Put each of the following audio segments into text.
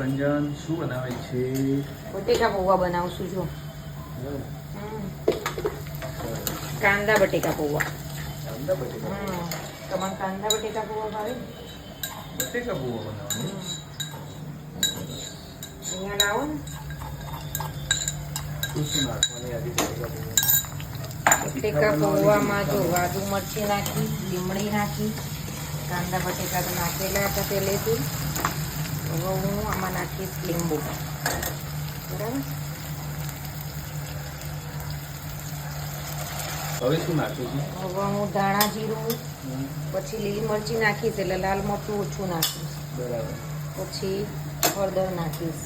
રંજન શું બનાવે છે? બટેકા પૌવા બનાવશું જો. કાંદા બટેકા પૌવા. કાંદા બટેકા હમ. કાંદા બટેકા પૌવા ભાવે? બટેકા પૌવા બનાવવાનું. અહીંયા લાવો ને. શું શું નાખવાની આજે બટેકા પૌવા. બટેકા પૌવામાં જો વાદુ મરચી નાખી લીમડી નાખી કાંદા બટેકા તો નાખેલા હતા પહેલેથી. હવે હું આમાં નાખીશ લીંબુ બરાબર હવે શું નાખ્યું છે? હવે હું ધાણા જીરું પછી લીલી મરચી નાખીશ એટલે લાલ મરચું ઓછું નાખીશ બરાબર. પછી હળદર નાખીશ.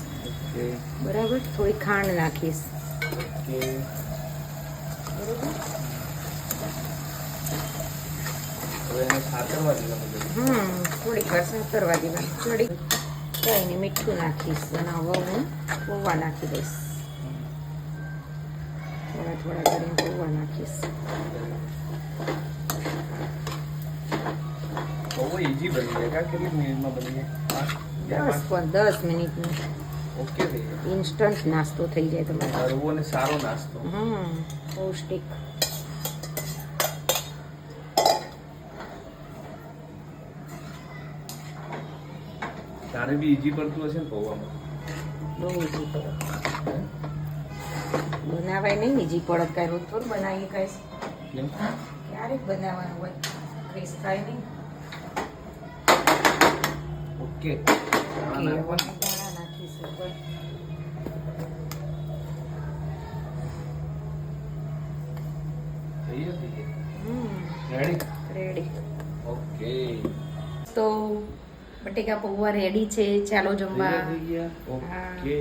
બરાબર? થોડી ખાંડ નાખીશ. બરાબર હમ થોડીક વાર સાતરવા દેવાનું થોડીક કંઈ નહીં મીઠું નાખીશ અને હવે હું પૌવા નાખી દઈશ થોડા થોડા કરીને પૌવા નાખીશ દસ મિનિટ ઇન્સ્ટન્ટ નાસ્તો થઈ જાય તમારે સારો નાસ્તો હમ પૌષ્ટિક તારે બી ઈજી પડતું હશે ને પૌવામાં? બહુ ઈજી પડે. બનાવાય નહીં ઈજી પડત કાંઈ રોજ થોડું બનાવીએ કાંઈ ક્યારેક બનાવવાનું હોય? ક્રિસ થાય નહીં. ઓકે. Ready ready okay. તો બટેકા પૌવા રેડી છે ચાલો જમવા. ઓકે